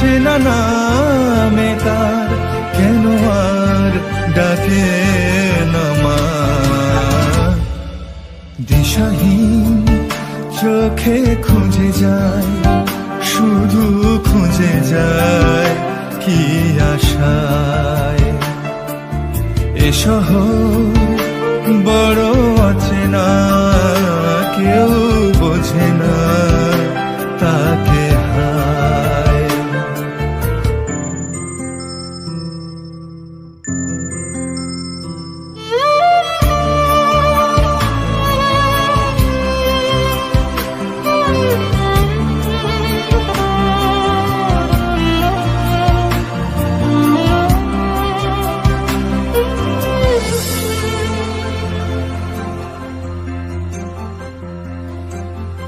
চেনা নামে তার কেন আর ডাকে নামা দিশাহীন চোখে খুঁজে যায়, শুধু খুঁজে যায় কি আশায়? এ শহর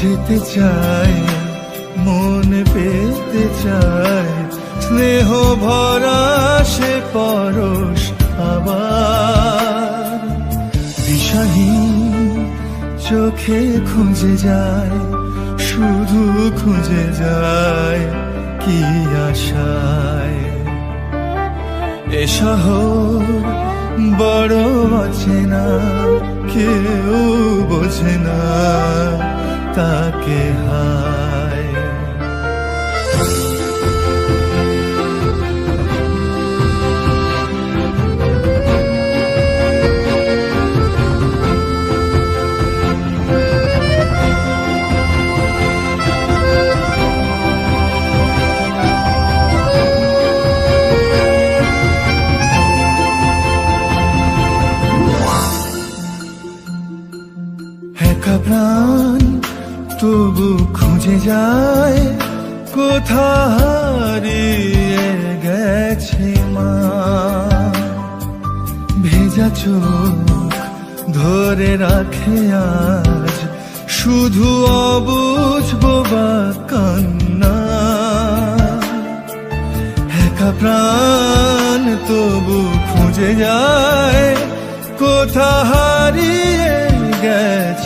যেতে চায়, মন পেতে চায়। স্নেহ ভরা সে পরশ আবার। দিশাহীন চোখে খুঁজে যায়, শুধু খুঁজে যায় কি আশায়। এ শহর বড় না কেউ বোঝে না। তাকে হায়। প্রাণ তবু খুঁজে যায় কোথা হারিয়ে গেছে মা। ভেজা চোখ ধরে রাখে আজ, শুধু অবুঝ বোবা কান্না। একা প্রাণ তবু খুঁজে যায় কোথা হারিয়ে গেছে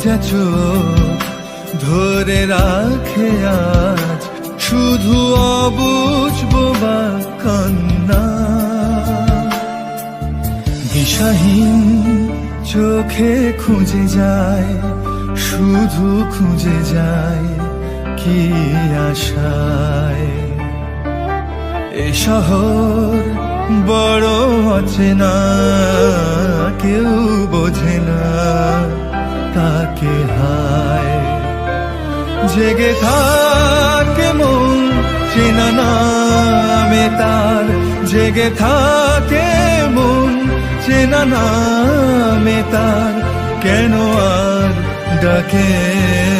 ভেজা চোখ ধরে রাখে আজ শুধু অবুঝ বা কান্না। দিশাহীন চোখে খুঁজে যায়, শুধু খুঁজে যায় কি আশায়। এ শহর বড় আছে না কেউ বোঝে না। তাকে হায়। জেগে থাকে মন চেনা নামে তার। জেগে থাকে মন চেনা নামে তার। কেন আর ডাকে?